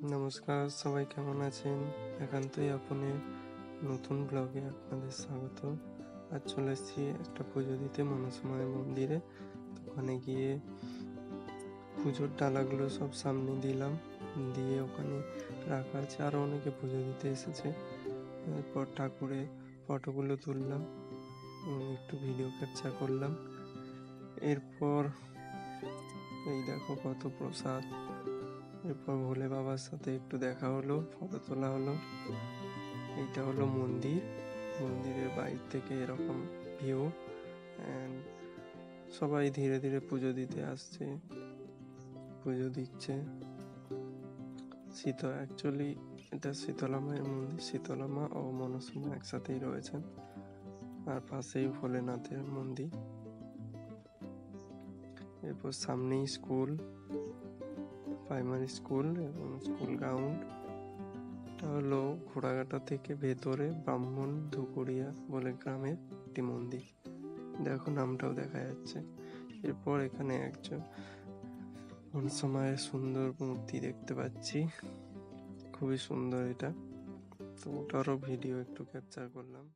নমস্কার, সবাই কেমন আছেন? একান্তই আপনের নতুন ব্লগে আপনাদের স্বাগত। আর চলে এসেছি একটা পুজো দিতে মনসময় মন্দিরে। ওখানে গিয়ে পুজোর ডালাগুলো সব সামনে দিলাম। দিয়ে ওখানে রাখা আছে। আরও অনেকে পুজো দিতে এসেছে। এরপর ঠাকুরের ফটোগুলো তুললাম। একটু ভিডিও ক্যাপচার করলাম। এরপর এই দেখো কত প্রসাদ। এরপর ভোলে বাবার সাথে একটু দেখা হলো, ফটো তোলা হলো। এইটা হলো মন্দির। মন্দিরের বাইর থেকে এরকম ভিউ অ্যান্ড সবাই ধীরে ধীরে পুজো দিতে আসছে, পুজো দিচ্ছে। শীত অ্যাকচুয়ালি এটা শীতলা মায়ের মন্দির, শীতলা মা ও মনসমা একসাথেই রয়েছেন। আর পাশেই ভোলেনাথের মন্দির। এরপর সামনেই স্কুল প্রাইমারি স্কুল এবং স্কুল গ্রাউন্ড এটা হলো ঘোড়াঘাটা থেকে ভেতরে ব্রাহ্মণ ধুকুরিয়া বলে গ্রামের একটি মন্দির। দেখো, নামটাও দেখা যাচ্ছে। এরপর এখানে একজন মনসময়ের সুন্দর মূর্তি দেখতে পাচ্ছি। খুবই সুন্দর এটা। তো ওটারও ভিডিও একটু ক্যাপচার করলাম।